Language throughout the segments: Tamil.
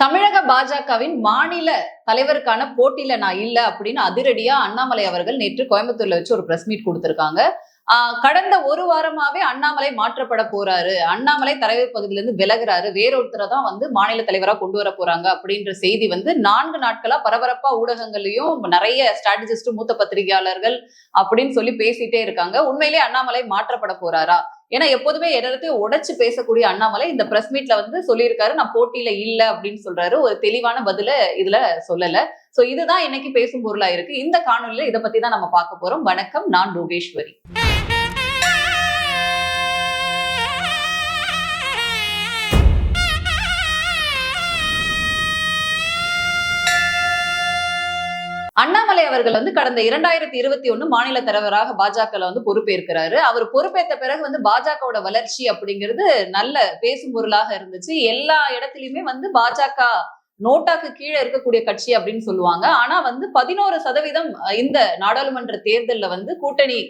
தமிழக பாஜகவின் மாநில தலைவருக்கான போட்டியில நான் இல்ல அப்படின்னு அதிரடியா அண்ணாமலை அவர்கள் நேற்று கோயம்புத்தூர்ல வச்சு ஒரு பிரஸ் மீட் கொடுத்திருக்காங்க. கடந்த ஒரு வாரமாவே அண்ணாமலை மாற்றப்பட போறாரு. அண்ணாமலை தலைவர் பகுதியில இருந்து விலகுறாரு. வேறொருத்தரை தான் வந்து மாநில தலைவரா கொண்டு வர போறாங்க அப்படின்ற செய்தி வந்து நான்கு நாட்களா பரபரப்பா ஊடகங்கள்லயும் நிறைய ஸ்ட்ராட்டஜிஸ்டும் மூத்த பத்திரிகையாளர்கள் அப்படின்னு சொல்லி பேசிட்டே இருக்காங்க. உண்மையிலேயே அண்ணாமலை மாற்றப்பட போறாரா? ஏன்னா எப்போதுமே எல்லாத்தையும் உடைச்சு பேசக்கூடிய அண்ணாமலை இந்த பிரஸ் மீட்ல வந்து சொல்லியிருக்காரு. நான் போட்டியில இல்ல அப்படின்னு சொல்றாரு. ஒரு தெளிவான பதில இதுல சொல்லல. சோ இதுதான் இன்னைக்கு பேசும் பொருளா இருக்கு. இந்த காணொலியில இதை பத்தி தான் நம்ம பார்க்க போறோம். வணக்கம். நான் ரோகேஸ்வரி. அண்ணாமலை அவர்கள் வந்து கடந்த இரண்டாயிரத்தி இருபத்தி ஒண்ணு மாநில தலைவராக பாஜக வந்து பொறுப்பேற்கிறாரு. அவர் பொறுப்பேற்ற பிறகு வந்து பாஜகவோட வளர்ச்சி அப்படிங்கிறது நல்ல பேசும் பொருளாக இருந்துச்சு. எல்லா இடத்துலயுமே வந்து பாஜக நோட்டாக்கு கீழே இருக்கக்கூடிய கட்சி அப்படின்னு சொல்லுவாங்க. ஆனா வந்து பதினோரு சதவீதம் இந்த நாடாளுமன்ற தேர்தலில் வந்து கூட்டணி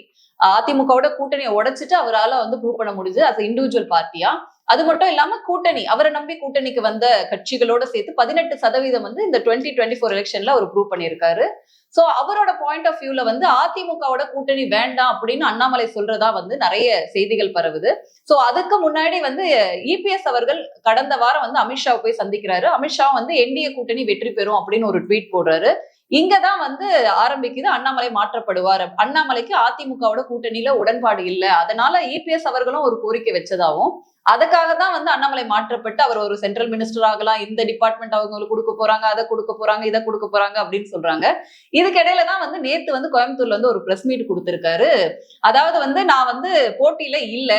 அதிமுகவோட கூட்டணியை உடைச்சிட்டு அவரால் வந்து ப்ரூவ் பண்ண முடிஞ்சு அஸ் இண்டிவிஜுவல் பார்ட்டியா அது மட்டும் இல்லாம கூட்டணி அவரை நம்பி கூட்டணிக்கு வந்த கட்சிகளோட சேர்த்து பதினெட்டு சதவீதம் வந்து இந்த டுவெண்ட்டி டுவெண்ட்டி ஃபோர் எலெக்ஷன்ல அவர் ப்ரூவ் பண்ணியிருக்காரு. சோ அவரோட பாயிண்ட் ஆஃப் வியூல வந்து அதிமுகவோட கூட்டணி வேண்டாம் அப்படின்னு அண்ணாமலை சொல்றதா வந்து நிறைய செய்திகள் பரவுது. சோ அதுக்கு முன்னாடி வந்து இபிஎஸ் அவர்கள் கடந்த வாரம் வந்து அமித்ஷாவை போய் சந்திக்கிறாரு. அமித்ஷா வந்து என்டிஏ கூட்டணி வெற்றி பெறும் அப்படின்னு ஒரு ட்வீட் போடுறாரு. இங்கதான் வந்து ஆரம்பிக்குது அண்ணாமலை மாற்றப்படுவார். அண்ணாமலைக்கு அதிமுகவோட கூட்டணியில உடன்பாடு இல்லை. அதனால இபிஎஸ் அவர்களும் ஒரு கோரிக்கை வச்சதாகவும் அதுக்காக தான் வந்து அண்ணாமலை மாற்றப்பட்டு அவர் ஒரு சென்ட்ரல் மினிஸ்டர் ஆகலாம் இந்த டிபார்ட்மெண்ட் அவங்களுக்கு கொடுக்க போறாங்க அதை கொடுக்க போறாங்க இதை கொடுக்க போறாங்க அப்படின்னு சொல்றாங்க. இதுக்கு இடையில தான் வந்து நேத்து வந்து கோயம்புத்தூர்ல வந்து ஒரு பிரஸ் மீட் கொடுத்திருக்காரு. அதாவது வந்து நான் வந்து போட்டியில இல்ல.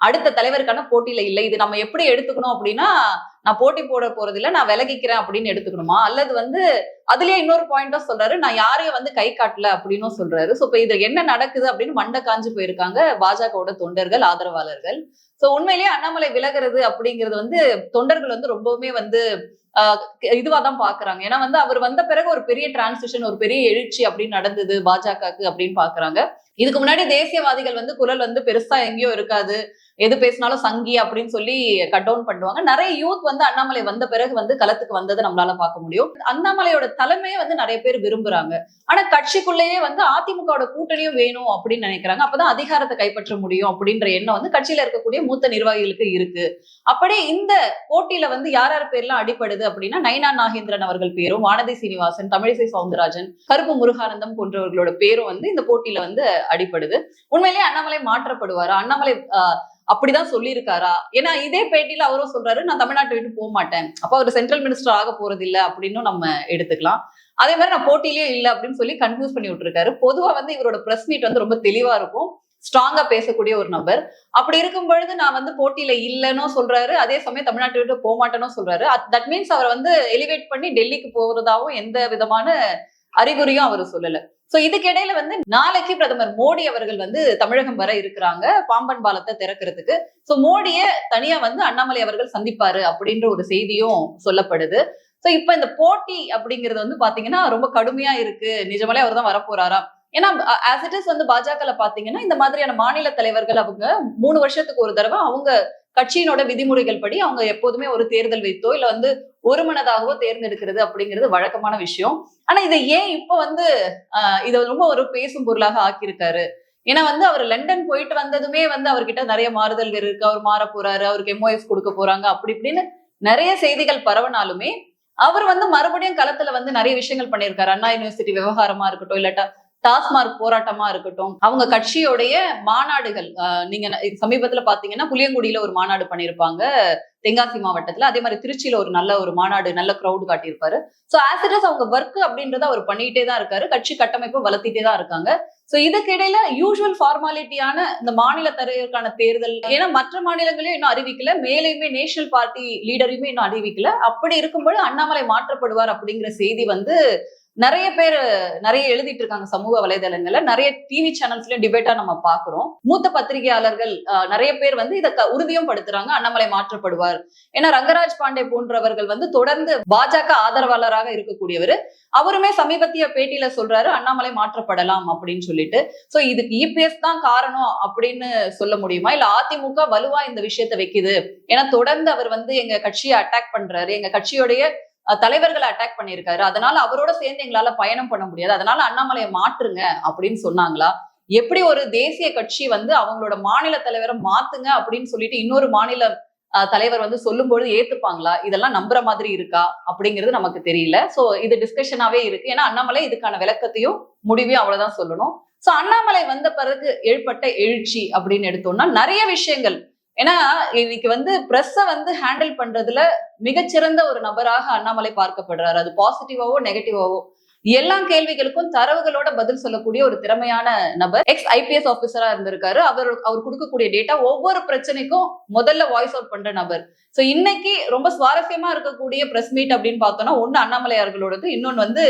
அடுத்த தலைவருக்கான போட்டியில இல்லை. இது நம்ம எப்படி எடுத்துக்கணும் அப்படின்னா நான் போட்டி போட போறது நான் விலகிக்கிறேன் அப்படின்னு எடுத்துக்கணுமா? அல்லது வந்து அதுலயே இன்னொரு பாயிண்டா சொல்றாரு நான் யாரையும் வந்து கை காட்டல அப்படின்னும் சொல்றாரு. சோ இப்ப இது என்ன நடக்குது அப்படின்னு மண்டை காஞ்சு போயிருக்காங்க பாஜகவோட தொண்டர்கள் ஆதரவாளர்கள். சோ உண்மையிலேயே அண்ணாமலை விலகிறது அப்படிங்கிறது வந்து தொண்டர்கள் வந்து ரொம்பவுமே வந்து இதுவா தான் பாக்குறாங்க. ஏன்னா வந்து அவர் வந்த பிறகு ஒரு பெரிய டிரான்சிஷன் ஒரு பெரிய எழுச்சி அப்படின்னு நடந்தது பாஜகக்கு அப்படின்னு பாக்குறாங்க. இதுக்கு முன்னாடி தேசியவாதிகள் வந்து குரல் வந்து பெருசா எங்கேயோ இருக்காது எது பேசினாலும் சங்கி அப்படின்னு சொல்லி கட் டவுன் பண்ணுவாங்க. நிறைய யூத் வந்து அண்ணாமலை வந்த பிறகு வந்து களத்துக்கு வந்ததை நம்மளால பார்க்க முடியும். அண்ணாமலையோட தலைமையை வந்து நிறைய பேர் விரும்புறாங்க. ஆனா கட்சிக்குள்ளேயே வந்து அதிமுகவோட கூட்டணியும் வேணும் அப்படின்னு நினைக்கிறாங்க. அப்பதான் அதிகாரத்தை கைப்பற்ற முடியும் அப்படின்ற எண்ணம் வந்து கட்சியில இருக்கக்கூடிய மூத்த நிர்வாகிகளுக்கு இருக்கு. அப்படியே இந்த போட்டியில வந்து யார் யார் பேர்லாம் அடிப்படுது அப்படின்னா நைனா நாகேந்திரன் அவர்கள் பேரும் வானதி சீனிவாசன் தமிழிசை சவுந்தரராஜன் கருப்பு முருகானந்தம் போன்றவர்களோட பேரும் வந்து இந்த போட்டியில வந்து அடிப்படுது உண்மையிலேயே அண்ணாமலை மாற்றப்படுவாரா. அண்ணாமலை அப்படிதான் சொல்லியிருக்காரா? ஏன்னா இதே பேட்டியில அவரும் சொல்றாரு நான் தமிழ்நாட்டை விட்டு போக மாட்டேன். அப்ப அவர் சென்ட்ரல் மினிஸ்டர் ஆக போறது இல்லை அப்படின்னு நம்ம எடுத்துக்கலாம். அதே மாதிரி நான் போட்டியிலேயே இல்லை அப்படின்னு சொல்லி கன்ஃபியூஸ் பண்ணி விட்டுருக்காரு. பொதுவா வந்து இவரோட பிரஸ் மீட் வந்து ரொம்ப தெளிவா இருக்கும். ஸ்ட்ராங்கா பேசக்கூடிய ஒரு நபர். அப்படி இருக்கும் பொழுது நான் வந்து போட்டியில இல்லைன்னு சொல்றாரு. அதே சமயம் தமிழ்நாட்டை விட்டு போக மாட்டேன்னு சொல்றாரு. தட் மீன்ஸ் அவர் வந்து எலிவேட் பண்ணி டெல்லிக்கு போறதாவும் எந்த விதமான அறிகுறியும் அவர் சொல்லலை. சோ இதுக்கு இடையில வந்து நாளைக்கு பிரதமர் மோடி அவர்கள் வந்து தமிழகம் வர இருக்கிறாங்க பாம்பன் பாலத்தை திறக்கிறதுக்கு. சோ மோடிய தனியா வந்து அண்ணாமலை அவர்கள் சந்திப்பாரு அப்படின்ற ஒரு செய்தியும் சொல்லப்படுது. சோ இப்ப இந்த போட்டி அப்படிங்கிறது வந்து பாத்தீங்கன்னா ரொம்ப கடுமையா இருக்கு. நிஜமாலே அவர் தான் வரப்போறாராம். ஏன்னா ஆஸ் இட் இஸ் வந்து பாஜகல பாத்தீங்கன்னா இந்த மாதிரியான மாநில தலைவர்கள் அவங்க மூணு வருஷத்துக்கு ஒரு தடவை அவங்க கட்சியினோட விதிமுறைகள் படி அவங்க எப்போதுமே ஒரு தேர்தல் வைத்தோ இல்ல வந்து ஒருமனதாகவோ தேர்ந்தெடுக்கிறது அப்படிங்கிறது வழக்கமான விஷயம். ஆனா இதை ஏன் இப்ப வந்து ஆஹ் இதை ரொம்ப ஒரு பேசும் பொருளாக ஆக்கியிருக்காரு? ஏன்னா வந்து அவர் லண்டன் போயிட்டு வந்ததுமே வந்து அவர்கிட்ட நிறைய மாறுதல்கள் இருக்கு. அவர் மாற போறாரு அவருக்கு எம்ஓஎஸ் கொடுக்க போறாங்க அப்படி இப்படின்னு நிறைய செய்திகள் பரவனாலுமே அவர் வந்து மறுபடியும் களத்துல வந்து நிறைய விஷயங்கள் பண்ணியிருக்காரு. அண்ணா யூனிவர்சிட்டி விவகாரமா இருக்கட்டும் இல்லாட்டா டாஸ்மார்க் போராட்டமா இருக்கட்டும். அவங்க கட்சியோடைய மாநாடுகள் நீங்க சமீபத்துல பாத்தீங்கன்னா புளியங்குடியில ஒரு மாநாடு பண்ணியிருப்பாங்க தென்காசி மாவட்டத்துல. அதே மாதிரி திருச்சியில ஒரு நல்ல ஒரு மாநாடு நல்ல க்ரௌடு காட்டியிருப்பாரு. சோ ஆசிடஸ் அவங்க ஒர்க் அப்படின்றத அவர் பண்ணிட்டே தான் இருக்காரு. கட்சி கட்டமைப்பு வளர்த்திட்டே தான் இருக்காங்க. சோ இதுக்கிடையில யூஸ்வல் ஃபார்மாலிட்டியான இந்த மாநில தலைவருக்கான தேர்தல் ஏன்னா மற்ற மாநிலங்களையும் இன்னும் அறிவிக்கல. மேலேயுமே நேஷனல் பார்ட்டி லீடரையுமே இன்னும் அறிவிக்கல. அப்படி இருக்கும்போது அண்ணாமலை மாற்றப்படுவார் அப்படிங்கிற செய்தி வந்து நிறைய பேர் நிறைய எழுதிட்டு இருக்காங்க சமூக வலைதளங்கள்ல. நிறைய டிவி சேனல்ஸ்லயும் டிபேட்டா நம்ம பாக்குறோம் மூத்த பத்திரிகையாளர்கள் நிறைய பேர் வந்து இதை உறுதியும் படுத்துறாங்க. அண்ணாமலை மாற்றப்படுவார். மாற்றுவார் ஏன்னா ரங்கராஜ் பாண்டே போன்றவர்கள் வந்து தொடர்ந்து பாஜக ஆதரவாளராக இருக்கக்கூடியவர். அவருமே சமீபத்திய பேட்டியில சொல்றாரு அண்ணாமலை மாற்றப்படலாம் அப்படின்னு சொல்லிட்டு. சோ இதுக்கு இபிஎஸ் தான் காரணம் அப்படின்னு சொல்ல முடியுமா? இல்ல அதிமுக வலுவா இந்த விஷயத்த வைக்குது? ஏன்னா தொடர்ந்து அவர் வந்து எங்க கட்சியை அட்டாக் பண்றாரு. எங்க கட்சியோடைய தலைவர்களை அட்டாக் பண்ணியிருக்காரு. அதனால அவரோட சேர்ந்து எங்களால பயணம் பண்ண முடியாது. அதனால அண்ணாமலையை மாற்றுங்க அப்படின்னு சொன்னாங்களா? எப்படி ஒரு தேசிய கட்சி வந்து அவங்களோட மாநில தலைவரை மாத்துங்க அப்படின்னு சொல்லிட்டு இன்னொரு மாநில தலைவர் வந்து சொல்லும்போது ஏத்துப்பாங்களா? இதெல்லாம் நம்புற மாதிரி இருக்கா? அப்படிங்கிறது நமக்கு தெரியல. சோ இது டிஸ்கஷனாவே இருக்கு. ஏன்னா அண்ணாமலை இதுக்கான விளக்கத்தையும் முடிவையும் அவ்வளவுதான் சொல்லணும். சோ அண்ணாமலை வந்த பிறகு ஏற்பட்ட எழுச்சி அப்படின்னு எடுத்தோம்னா நிறைய விஷயங்கள். ஏன்னா இன்னைக்கு வந்து பிரஸ்ஸ வந்து ஹேண்டில் பண்றதுல மிகச்சிறந்த ஒரு நபராக அண்ணாமலை பார்க்கப்படுறாரு. அது பாசிட்டிவாவோ நெகட்டிவாவோ எல்லா கேள்விகளுக்கும் தரவுகளோட பதில் சொல்லக்கூடிய ஒரு திறமையான நபர். எக்ஸ் ஐபிஎஸ் ஆபிசரா இருந்திருக்காரு. அவர் அவர் கொடுக்கக்கூடிய டேட்டா ஒவ்வொரு பிரச்சனைக்கும் முதல்ல வாய்ஸ் அவுட் பண்ற நபர். சோ இன்னைக்கு ரொம்ப சுவாரஸ்யமா இருக்கக்கூடிய பிரஸ் மீட் அப்படின்னு பார்த்தோம்னா ஒன்னு அண்ணாமலையார்களோடது இன்னொன்னு வந்து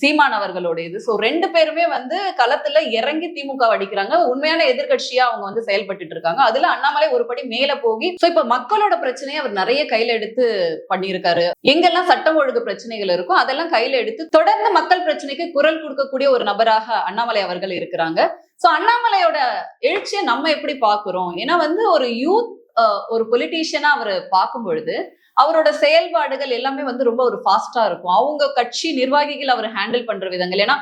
சீமான் அவர்களுடையது ஸோ ரெண்டு பேருமே வந்து களத்துல இறங்கி திமுக அடிக்கிறாங்க. உண்மையான எதிர்கட்சியா அவங்க வந்து செயல்பட்டுட்டு இருக்காங்க. அதுல அண்ணாமலை ஒரு படி மேல போகி ஸோ இப்ப மக்களோட பிரச்சனையை அவர் நிறைய கையில எடுத்து பண்ணியிருக்காரு. எங்கெல்லாம் சட்டம் ஒழுங்கு பிரச்சனைகள் இருக்கோ அதெல்லாம் கையில எடுத்து தொடர்ந்து மக்கள் பிரச்சனைக்கு குரல் கொடுக்கக்கூடிய ஒரு நபராக அண்ணாமலை அவர்கள் இருக்கிறாங்க. ஸோ அண்ணாமலையோட எழுச்சியை நம்ம எப்படி பாக்குறோம் ஏன்னா வந்து ஒரு யூத் ஒரு பொலிட்டீஷியனா அவர் பார்க்கும் பொழுது அவரோட செயல்பாடுகள் எல்லாமே வந்து ரொம்ப ஒரு ஃபாஸ்டா இருக்கும். அவங்க கட்சி நிர்வாகிகள் அவர் ஹேண்டில் பண்ற விதங்கள். ஏன்னா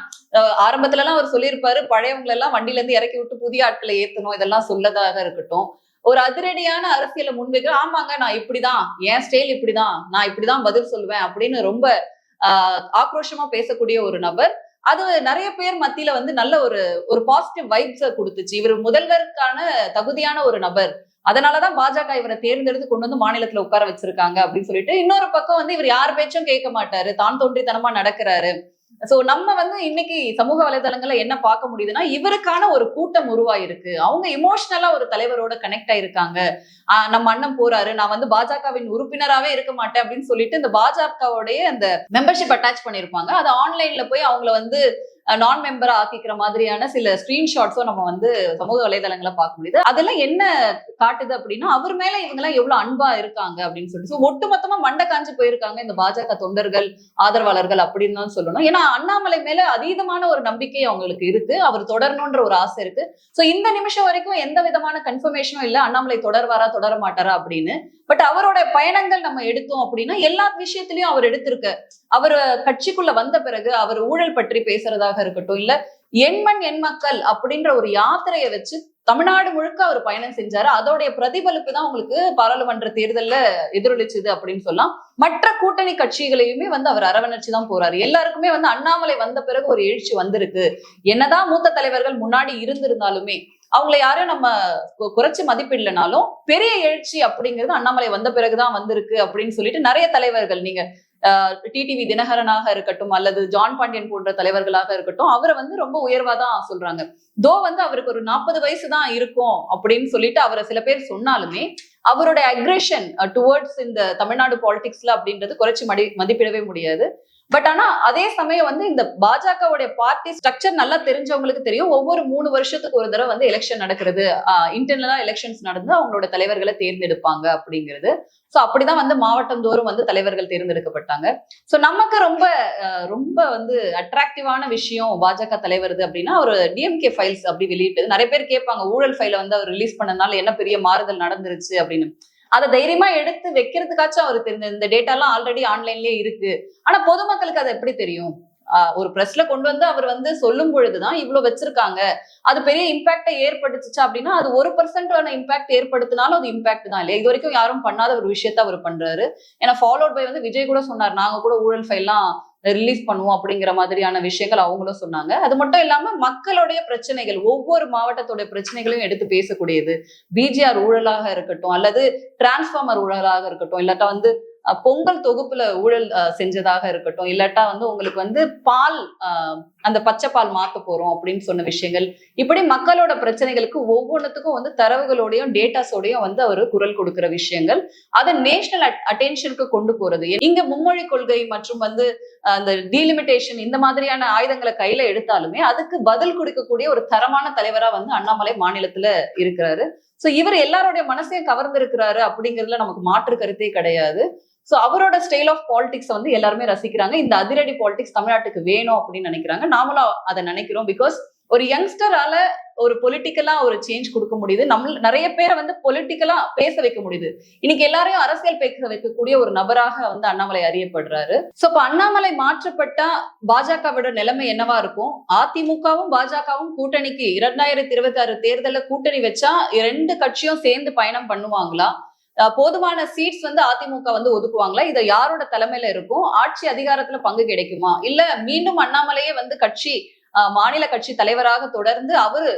ஆரம்பத்துல எல்லாம் அவர் சொல்லியிருப்பாரு பழையவங்களை எல்லாம் வண்டியில இருந்து இறக்கி விட்டு புதிய ஆட்களை ஏத்தணும் இதெல்லாம் சொல்லதாக இருக்கட்டும். ஒரு அதிரடியான அரசியலை முன்வைக்க ஆமாங்க நான் இப்படிதான் என் ஸ்டைல் இப்படிதான் நான் இப்படிதான் பதில் சொல்லுவேன் அப்படின்னு ரொம்ப ஆஹ் ஆக்ரோஷமா பேசக்கூடிய ஒரு நபர். அது நிறைய பேர் மத்தியில வந்து நல்ல ஒரு ஒரு பாசிட்டிவ் வைப்ஸ கொடுத்துச்சு. இவர் முதல்வருக்கான தகுதியான ஒரு நபர். அதனாலதான் பாஜக இவரை தேர்ந்தெடுத்து கொண்டு வந்து மாநிலத்துல உட்கார வச்சிருக்காங்க அப்படின்னு சொல்லிட்டு இன்னொரு பக்கம் வந்து இவர் யார் பேச்சும் கேட்க மாட்டாரு. தான் தோன்றித்தனமா நடக்கிறாரு. சோ நம்ம வந்து இன்னைக்கு சமூக வலைதளங்கள்ல என்ன பார்க்க முடியுதுன்னா இவருக்கான ஒரு கூட்டம் உருவாயிருக்கு. அவங்க இமோஷனலா ஒரு தலைவரோட கனெக்ட் ஆயிருக்காங்க. ஆஹ் நம்ம அண்ணன் போறாரு நான் வந்து பாஜகவின் உறுப்பினராவே இருக்க மாட்டேன் அப்படின்னு சொல்லிட்டு இந்த பாஜகவுடைய அந்த மெம்பர்ஷிப் அட்டாச் பண்ணிருப்பாங்க. அது ஆன்லைன்ல போய் அவங்கள வந்து நான் மெம்பரா ஆக்கிக்கிற மாதிரியான சில ஸ்கிரீன்ஷாட்ஸும் நம்ம வந்து சமூக வலைதளங்களை பார்க்க முடியுது. அதெல்லாம் என்ன காட்டுது அப்படின்னா அவர் மேல இவங்க எல்லாம் எவ்வளவு அன்பா இருக்காங்க அப்படின்னு சொல்லிட்டு. ஸோ ஒட்டுமொத்தமா மண்டை காஞ்சு போயிருக்காங்க இந்த பாஜக தொண்டர்கள் ஆதரவாளர்கள் அப்படின்னு தான் சொல்லணும். ஏன்னா அண்ணாமலை மேல அதீதமான ஒரு நம்பிக்கை அவங்களுக்கு இருக்கு. அவர் தொடரணும்ன்ற ஒரு ஆசை இருக்கு. சோ இந்த நிமிஷம் வரைக்கும் எந்த விதமான கன்ஃபர்மேஷனும் இல்ல அண்ணாமலை தொடர்வாரா தொடர மாட்டாரா அப்படின்னு. பட் அவரோட பயணங்கள் நம்ம எடுத்தோம் அப்படின்னா எல்லா விஷயத்திலயும் அவர் எடுத்திருக்க அவர் கட்சிக்குள்ள வந்த பிறகு அவர் ஊழல் பற்றி பேசுறதாக இருக்கட்டும் இல்ல எண்மண் எண் மக்கள் அப்படின்ற ஒரு யாத்திரையை வச்சு தமிழ்நாடு முழுக்க அவர் பயணம் செஞ்சாரு. அதோடைய பிரதிபலிப்பு தான் உங்களுக்கு பாராளுமன்ற தேர்தல்ல எதிரொலிச்சுது அப்படின்னு சொல்லலாம். மற்ற கூட்டணி கட்சிகளையுமே வந்து அவர் அரவணைச்சு தான் போறாரு. எல்லாருக்குமே வந்து அண்ணாமலை வந்த பிறகு ஒரு எழுச்சி வந்திருக்கு. என்னதான் மூத்த தலைவர்கள் முன்னாடி இருந்திருந்தாலுமே அவங்கள யாரும் நம்ம குறைச்சி மதிப்பிடலனாலும் பெரிய எழுச்சி அப்படிங்கிறது அண்ணாமலை வந்த பிறகுதான் வந்திருக்கு அப்படின்னு சொல்லிட்டு நிறைய தலைவர்கள் நீங்க டிடிவி தினகரனாக இருக்கட்டும் அல்லது ஜான் பாண்டியன் போன்ற தலைவர்களாக இருக்கட்டும் அவரை வந்து ரொம்ப உயர்வா தான் சொல்றாங்க. தோ வந்து அவருக்கு ஒரு நாற்பது வயசு தான் இருக்கும் அப்படின்னு சொல்லிட்டு அவரை சில பேர் சொன்னாலுமே அவரோட அக்ரெஷன் டுவர்ட்ஸ் இந்த தமிழ்நாடு பாலிடிக்ஸ்ல அப்படின்றது குறைச்சி மடி மதிப்பிடவே முடியாது. பட் ஆனா அதே சமயம் வந்து இந்த பாஜகவுடைய பார்ட்டி ஸ்ட்ரக்சர் நல்லா தெரிஞ்சவங்களுக்கு தெரியும். ஒவ்வொரு மூணு வருஷத்துக்கு ஒரு தடவை வந்து எலெக்ஷன் நடக்கிறது. இன்டர்னலா எலெக்ஷன்ஸ் நடந்து அவங்களோட தலைவர்களை தேர்ந்தெடுப்பாங்க அப்படிங்கிறது. சோ அப்படிதான் வந்து மாவட்டம் தோறும் வந்து தலைவர்கள் தேர்ந்தெடுக்கப்பட்டாங்க. சோ நமக்கு ரொம்ப அஹ், ரொம்ப வந்து அட்ராக்டிவான விஷயம் பாஜக தலைவருது அப்படின்னா ஒரு டிஎம்கே ஃபைல்ஸ் அப்படி வெளியிட்டு நிறைய பேர் கேட்பாங்க ஊழல் ஃபைலை வந்து அவர் ரிலீஸ் பண்ணனால என்ன பெரிய மாறுதல் நடந்துருச்சு அப்படின்னு. அதை தைரியமா எடுத்து வைக்கிறதுக்காச்சும் அவருக்கு தெரிஞ்ச இந்த டேட்டா எல்லாம் ஆல்ரெடி ஆன்லைன்லயே இருக்கு. ஆனா பொதுமக்களுக்கு அது எப்படி தெரியும்? ஆஹ் ஒரு பிரஸ்ல கொண்டு வந்து அவர் வந்து சொல்லும் பொழுதுதான் இவ்வளவு வச்சிருக்காங்க. அது பெரிய இம்பாக்டை ஏற்படுத்துச்சு அப்படின்னா அது ஒரு பர்சன்டான இம்பாக்ட் ஏற்படுத்தினாலும் அது இம்பாக்ட் தான் இல்லையா? இது வரைக்கும் யாரும் பண்ணாத ஒரு விஷயத்த அவர் பண்றாரு. ஏன்னா ஃபாலோட் பை வந்து விஜய் கூட சொன்னார் நாங்க கூட ஊழல் ஃபைல்லாம் ரிலீஸ் பண்ணுவோம் அப்படிங்கிற மாதிரியான விஷயங்கள் அவங்களும் சொன்னாங்க. அது மட்டும் இல்லாம மக்களுடைய பிரச்சனைகள் ஒவ்வொரு மாவட்டத்துடைய பிரச்சனைகளையும் எடுத்து பேசக்கூடியது. பிஜிஆர் ஊழலாக இருக்கட்டும் அல்லது டிரான்ஸ்ஃபார்மர் ஊழலாக இருக்கட்டும் இல்லாட்டா வந்து பொங்கல் தொகுப்புல ஊழல் செஞ்சதாக இருக்கட்டும் இல்லாட்டா வந்து உங்களுக்கு வந்து பால் அந்த பச்சை பால் மாத்த போறோம் அப்படின்னு சொன்ன விஷயங்கள். இப்படி மக்களோட பிரச்சனைகளுக்கு ஒவ்வொன்றுத்துக்கும் வந்து தரவுகளோடையும் டேட்டாஸோடையும் வந்து அவர் குரல் கொடுக்கிற விஷயங்கள். அதை நேஷனல் அட்டென்ஷனுக்கு கொண்டு போறது. இங்க மும்மொழி கொள்கை மற்றும் வந்து அந்த டீலிமிட்டேஷன் இந்த மாதிரியான ஆயுதங்களை கையில எடுத்தாலுமே அதுக்கு பதில் கொடுக்கக்கூடிய ஒரு தரமான தலைவரா வந்து அண்ணாமலை மாநிலத்துல இருக்கிறாரு. சோ இவர் எல்லாருடைய மனசையும் கவர்ந்திருக்கிறாரு அப்படிங்கிறதுல நமக்கு மாற்று கருத்தே கிடையாது. சோ அவரோட ஸ்டைல் ஆஃப் பாலிடிக்ஸ் வந்து எல்லாருமே ரசிக்கிறாங்க. இந்த அதிரடி பாலிடிக்ஸ் தமிழ்நாட்டுக்கு வேணும் அப்படின்னு நினைக்கிறாங்க. நாமளும் அதை நினைக்கிறோம் பிகாஸ் ஒரு யங்ஸ்டரால ஒரு பொலிட்டிக்கலா ஒரு சேஞ்ச் கொடுக்க முடியுது. நம்ம நிறைய பேரை வந்து பொலிட்டிக்கலா பேச வைக்க முடியுது. இன்னைக்கு எல்லாரையும் அரசியல் பேச வைக்கக்கூடிய ஒரு நபராக வந்து அண்ணாமலை அறியப்படுறாரு. சோ இப்ப அண்ணாமலை மாற்றப்பட்டா பாஜகவோட நிலைமை என்னவா இருக்கும்? அதிமுகவும் பாஜகவும் கூட்டணிக்கு இரண்டாயிரத்தி இருபத்தி ஆறு தேர்தல்ல கூட்டணி வச்சா ரெண்டு கட்சியும் சேர்ந்து பயணம் பண்ணுவாங்களா? போதுமான சீட்ஸ் வந்து அதிமுக வந்து ஒதுக்குவாங்களா? இதை யாரோட தலைமையில இருக்கும்? ஆட்சி அதிகாரத்துல பங்கு கிடைக்குமா? இல்ல மீண்டும் அண்ணாமலையே வந்து கட்சி மாநில கட்சி தலைவராக தொடர்ந்து அவரு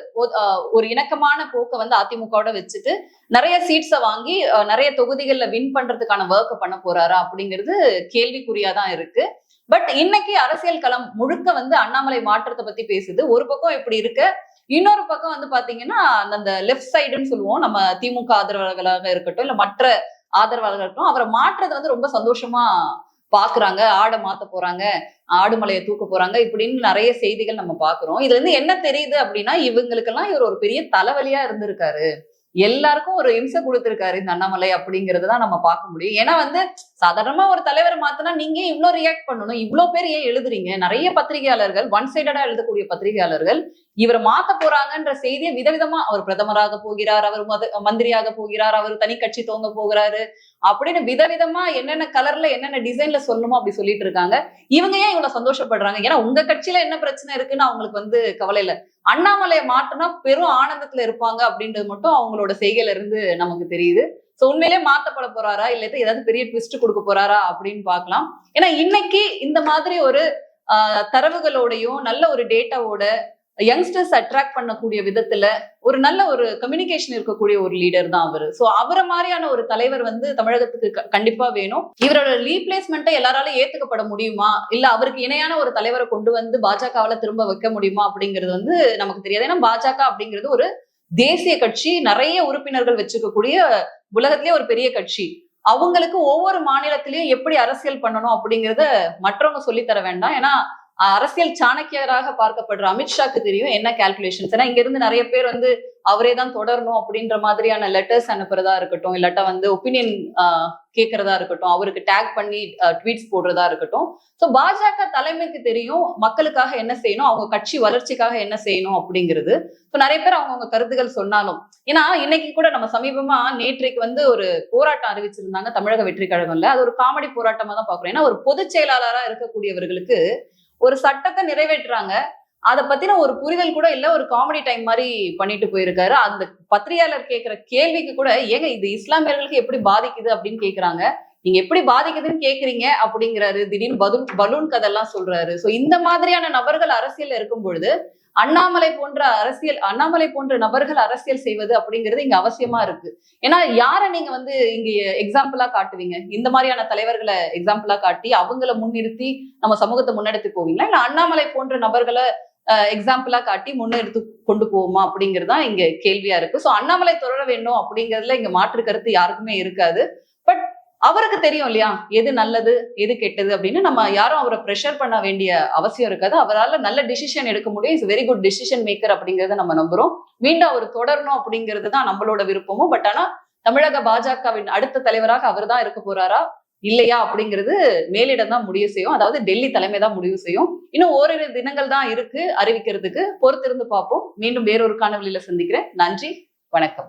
ஒரு இணக்கமான போக்கை வந்து அதிமுகவோட வச்சுட்டு நிறைய சீட்ஸை வாங்கி நிறைய தொகுதிகளில் வின் பண்றதுக்கான ஒர்க்கை பண்ண போறாரா அப்படிங்கிறது கேள்விக்குறியா தான் இருக்கு. பட் இன்னைக்கு அரசியல் களம் முழுக்க வந்து அண்ணாமலை மாற்றத்தை பத்தி பேசுது. ஒரு பக்கம் இப்படி இருக்கு. இன்னொரு பக்கம் வந்து பாத்தீங்கன்னா அந்த லெஃப்ட் சைடுன்னு சொல்லுவோம். நம்ம திமுக ஆதரவாளர்களாக இருக்கட்டும் இல்ல மற்ற ஆதரவாளர்கள் இருக்கட்டும் அவரை மாற்றத்தை வந்து ரொம்ப சந்தோஷமா பாக்குறாங்க ஆடை மாத்த போறாங்க ஆடுமலையை தூக்க போறாங்க இப்படின்னு நிறைய செய்திகள் நம்ம பாக்குறோம். இதுல இருந்து என்ன தெரியுது அப்படின்னா இவங்களுக்கெல்லாம் இவர் ஒரு பெரிய தலைவலியா இருந்திருக்காரு. எல்லாருக்கும் ஒரு இம்சை கொடுத்திருக்காரு இந்த அண்ணாமலை அப்படிங்கறத தான் நம்ம பார்க்க முடியும். ஏன்னா வந்து சாதாரணமா ஒரு தலைவர் மாத்தினா நீங்க இவ்வளவு ரியாக்ட் பண்ணணும்? இவ்ளோ பேர் ஏன் எழுதுறீங்க? நிறைய பத்திரிகையாளர்கள் ஒன் சைடடா எழுதக்கூடிய பத்திரிகையாளர்கள் இவரை மாத்த போறாங்கன்ற செய்தியை விதவிதமா அவர் பிரதமராக போகிறார் அவர் மந்திரியாக போகிறார் அவர் தனி கட்சி தோங்க போகிறாரு அப்படின்னு விதவிதமா என்னென்ன கலர்ல என்னென்ன டிசைன்ல சொல்லணுமோ அப்படி சொல்லிட்டு இருக்காங்க. இவங்க ஏன் இவ்வளவு சந்தோஷப்படுறாங்க? ஏன்னா உங்க கட்சியில என்ன பிரச்சனை இருக்குன்னு அவங்களுக்கு வந்து கவலை இல்லை. அண்ணாமலையை மாட்டினா பெரும் ஆனந்தத்துல இருப்பாங்க அப்படின்றது மட்டும் அவங்களோட செய்கையில இருந்து நமக்கு தெரியுது. சோ உண்மையிலே மாத்தப்பட போறாரா? இல்லாட்டி ஏதாவது பெரிய ட்விஸ்ட் கொடுக்க போறாரா? அப்படின்னு பாக்கலாம் ஏன்னா இன்னைக்கு இந்த மாதிரி ஒரு ஆஹ், தரவுகளோடையும் நல்ல ஒரு டேட்டாவோட யங்ஸ்டர்ஸ் அட்ராக்ட் பண்ணக்கூடிய விதத்துல ஒரு நல்ல ஒரு கம்யூனிகேஷன் இருக்கக்கூடிய ஒரு லீடர் தான் அவரு. சோ அவரை மாதிரியான ஒரு தலைவர் வந்து தமிழகத்துக்கு க- கண்டிப்பா வேணும். இவரோட ரீப்ளேஸ்மெண்ட்டை எல்லாராலும் ஏத்துக்கப்பட முடியுமா? இல்ல அவருக்கு இணையான ஒரு தலைவரை கொண்டு வந்து பாஜகவால திரும்ப வைக்க முடியுமா அப்படிங்கிறது வந்து நமக்கு தெரியாது. ஏன்னா பாஜக அப்படிங்கிறது ஒரு தேசிய கட்சி நிறைய உறுப்பினர்கள் வச்சிருக்கக்கூடிய உலகத்திலேயே ஒரு பெரிய கட்சி. அவங்களுக்கு ஒவ்வொரு மாநிலத்திலயும் எப்படி அரசியல் பண்ணணும் அப்படிங்கறத மற்றவங்க சொல்லித் தர வேண்டாம். ஏன்னா அரசியல் சாணக்கியராக பார்க்கப்படுற அமித்ஷாக்கு தெரியும். என்ன கால்குலேஷன்ஸ் ஏன்னா இங்க இருந்து நிறைய பேர் வந்து அவரே தான் தொடரணும் அப்படின்ற மாதிரியான லெட்டர்ஸ் அனுப்புறதா இருக்கட்டும் இல்லாட்டா வந்து ஒப்பீனியன் கேட்கறதா இருக்கட்டும் அவருக்கு டேக் பண்ணி ட்வீட்ஸ் போடுறதா இருக்கட்டும். ஸோ பாஜக தலைமைக்கு தெரியும் மக்களுக்காக என்ன செய்யணும் அவங்க கட்சி வளர்ச்சிக்காக என்ன செய்யணும் அப்படிங்கிறது. ஸோ நிறைய பேர் அவங்கவுங்க கருத்துக்கள் சொன்னாலும் ஏன்னா இன்னைக்கு கூட நம்ம சமீபமா நேற்றைக்கு வந்து ஒரு போராட்டம் அறிவிச்சிருந்தாங்க தமிழக வெற்றி கழகம்ல அது ஒரு காமெடி போராட்டமா தான் பாக்குறோம் ஏன்னா ஒரு பொதுச் செயலாளராக இருக்கக்கூடியவர்களுக்கு ஒரு சட்டத்தை நிறைவேற்றுறாங்க. அதை பத்தின ஒரு புரிதல் கூட இல்ல. ஒரு காமெடி டைம் மாதிரி பண்ணிட்டு போயிருக்காரு. அந்த பத்திரிகையாளர் கேட்கிற கேள்விக்கு கூட ஏங்க இது இஸ்லாமியர்களுக்கு எப்படி பாதிக்குது? அப்படின்னு கேக்குறாங்க. நீங்க எப்படி பாதிக்குதுன்னு கேக்குறீங்க? அப்படிங்கிறாரு. திடீர்னு பலூன் பலூன் கதெல்லாம் சொல்றாரு. சோ இந்த மாதிரியான நபர்கள் அரசியல் இருக்கும் பொழுது அண்ணாமலை போன்ற அரசியல் அண்ணாமலை போன்ற நபர்கள் அரசியல் செய்வது அப்படிங்கிறது இங்க அவசியமா இருக்கு. ஏன்னா யாரை நீங்க வந்து இங்க எக்ஸாம்பிளா காட்டுவீங்க? இந்த மாதிரியான தலைவர்களை எக்ஸாம்பிளா காட்டி அவங்கள முன்னிறுத்தி நம்ம சமூகத்தை முன்னெடுத்து போவீங்களா? இல்ல அண்ணாமலை போன்ற நபர்களை எக்ஸாம்பிளா காட்டி முன்னெடுத்து கொண்டு போவோமா? அப்படிங்கிறது தான் இங்க கேள்வியா இருக்கு. ஸோ அண்ணாமலை தொடர வேண்டும் அப்படிங்கிறதுல இங்க மாற்று கருத்து யாருக்குமே இருக்காது. அவருக்கு தெரியும் இல்லையா? எது நல்லது எது கெட்டது அப்படின்னு நம்ம யாரும் அவரை ப்ரெஷர் பண்ண வேண்டிய அவசியம் இருக்காது. அவரால் நல்ல டிசிஷன் எடுக்க முடியும். Is very good decision maker அப்படிங்கறத நம்ம நம்புறோம். மீண்டும் அவர் தொடரணும் அப்படிங்கிறது தான் நம்மளோட விருப்பமும். பட் ஆனா தமிழக பாஜகவின் அடுத்த தலைவராக அவர் தான் இருக்க போறாரா? இல்லையா? அப்படிங்கிறது மேலிடம் தான் முடிவு செய்யும். அதாவது டெல்லி தலைமை தான் முடிவு செய்யும். இன்னும் ஓரிரு தினங்கள் தான் இருக்கு அறிவிக்கிறதுக்கு. பொறுத்திருந்து பார்ப்போம். மீண்டும் வேறொரு காணொலியில சந்திக்கிறேன். நன்றி வணக்கம்.